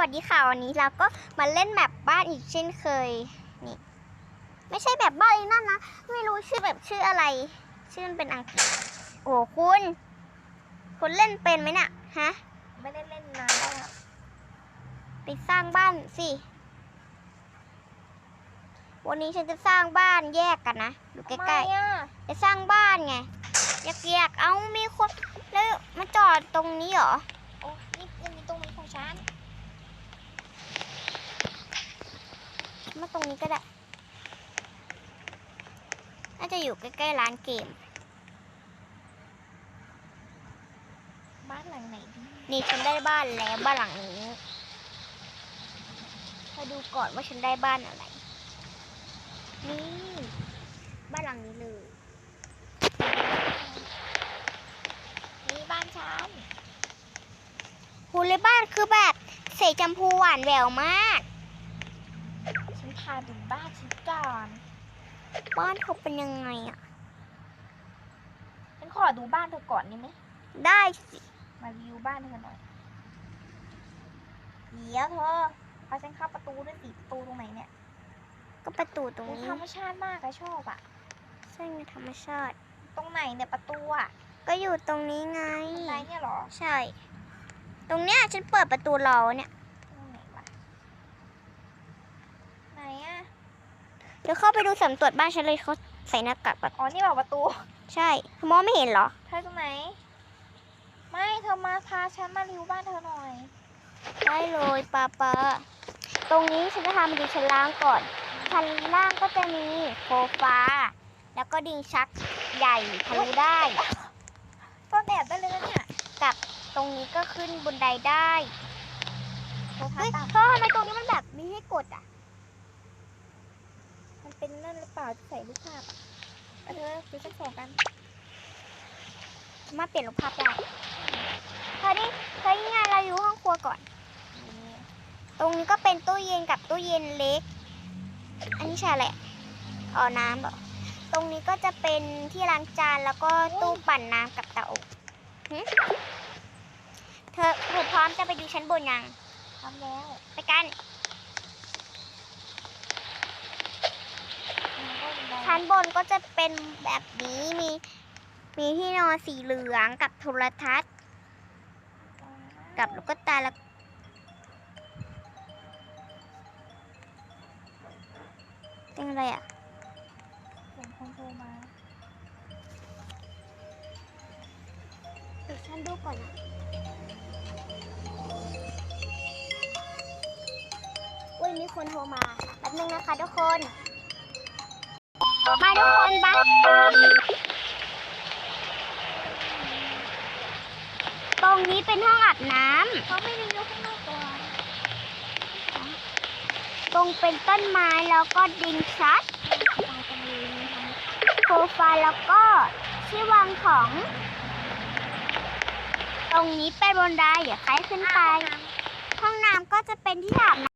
วัสดีค่ะวันนี้เราก็มาเล่นแบบบ้านอีกเช่นเคยนี่ไม่ใช่แบบบ้านอีนั่นนะไม่รู้ชื่อแบบชื่ออะไร ชื่อมันเป็นอังโอ้คุณ คุณเล่นเป็นไหมเนี่ยฮะไม่ได้เล่นนานแล้วอะไปสร้างบ้านสิวันนี้ฉันจะสร้างบ้านแยกกันนะอยู่ใกล้ทำไมอะๆจะสร้างบ้านไงแยกๆเอามีคนแล้วมาจอดตรงนี้เหรอโอ้นี่ยังมีตรงนี้ของฉัน มา ตรงนี้ก็ได้ น่าจะอยู่ใกล้ๆร้านเกม บ้านหลังไหนดีนี่ฉันได้บ้านแล้วบ้านหลังนี้มาดูก่อนว่าฉันได้บ้านอะไร นี่ บ้านหลังนี้เลย นี่บ้านฉันหูเลยบ้านคือแบบสีชมพูหวานแหววมากาดูบ้านฉันก่อน บ้านเขาเป็นยังไงอะ ฉันขอดูบ้านเธอก่อนได้ไหม ได้สิ มารีวิวบ้านเธอหน่อยเดี๋ยวเธอพาฉันเข้าประตูด้วยสิประตูตรงไหนเนี่ย ก็ประตูตรงโอ้นี้ธรรมชาติมากอะชอบอะใช่ไงธรรมชาติ ตรงไหนเนี่ยประตูอะก็อยู่ตรงนี้ไงตรงไหนเนี่ยเหรอ ใช่ ตรงเนี้ยฉันเปิดประตูรอเนี่ย ตรงไหนวะไหนอะ เดี๋ยวเข้าไปดูสำรวจบ้านฉันเลยเขาใส่หน้ากากแบบอ๋อ นี่แบบประตู ใช่มองไม่เห็นเหรอ เธอตรงไหน ไม่เธอมาพาฉันมารีวิวบ้านเธอหน่อยได้เลยปาปาตรงนี้ฉันจะทำดินชั้นล่างก่อน ชั้นล่างก็จะมีโซฟาแล้วก็ดิงชักใหญ่ทะลุได้ต้นแอบได้เลยนะเนี่ยกับตรงนี้ก็ขึ้นบนไดได้โทรทัเฮ้ศยน์ต่ำเธอทำไมตรงนี้มันแบบมีให้กดอะมัน เป็นนั่นหรือเปล่าที่ใส่รูปภาพอะเอาเธอดูชั้นสองกัน มาเปลี่ยนรูปภาพได้เธอนี่เธอยังไงเราอยู่ห้องครัวก่อน ตรงนี้ก็เป็นตู้เย็นกับตู้เย็นเล็ก อันนี้ใช่อะไรอะอ๋อน้ำเหรอตรงนี้ก็จะเป็นที่ล้างจานแล้วก็ตู้ปั่นน้ำกับเตาอบเธอเธอพร้อมจะไปดูชั้นบนยังทำแล้ว ไปกัน ก็เป็นไรชั้นบนก็จะเป็นแบบนี้มีมีที่นอนสีเหลืองกับโทรทัศน์ กับลูกตาแล้วเป็นอะไรอะเสียงคนโทรมาเดี๋ยวฉันดูก่อนนะอุ้ยมีคนโทรมาแป๊บนึงนะคะทุกคน มาทุกคนบ้านตรงนี้เป็นห้องอาบน้เขาไม่รีวิวข้างนอกก่อนำตรงเป็นต้นไม้แล้วก็ดินชัดตายจังเลยมีทำโซฟาแล้วก็ที่วางของ ตรงนี้เป็นบนไดเดี๋ยวใครขึ้นไป ห้องน้ำก็จะเป็นที่อาบน้ำ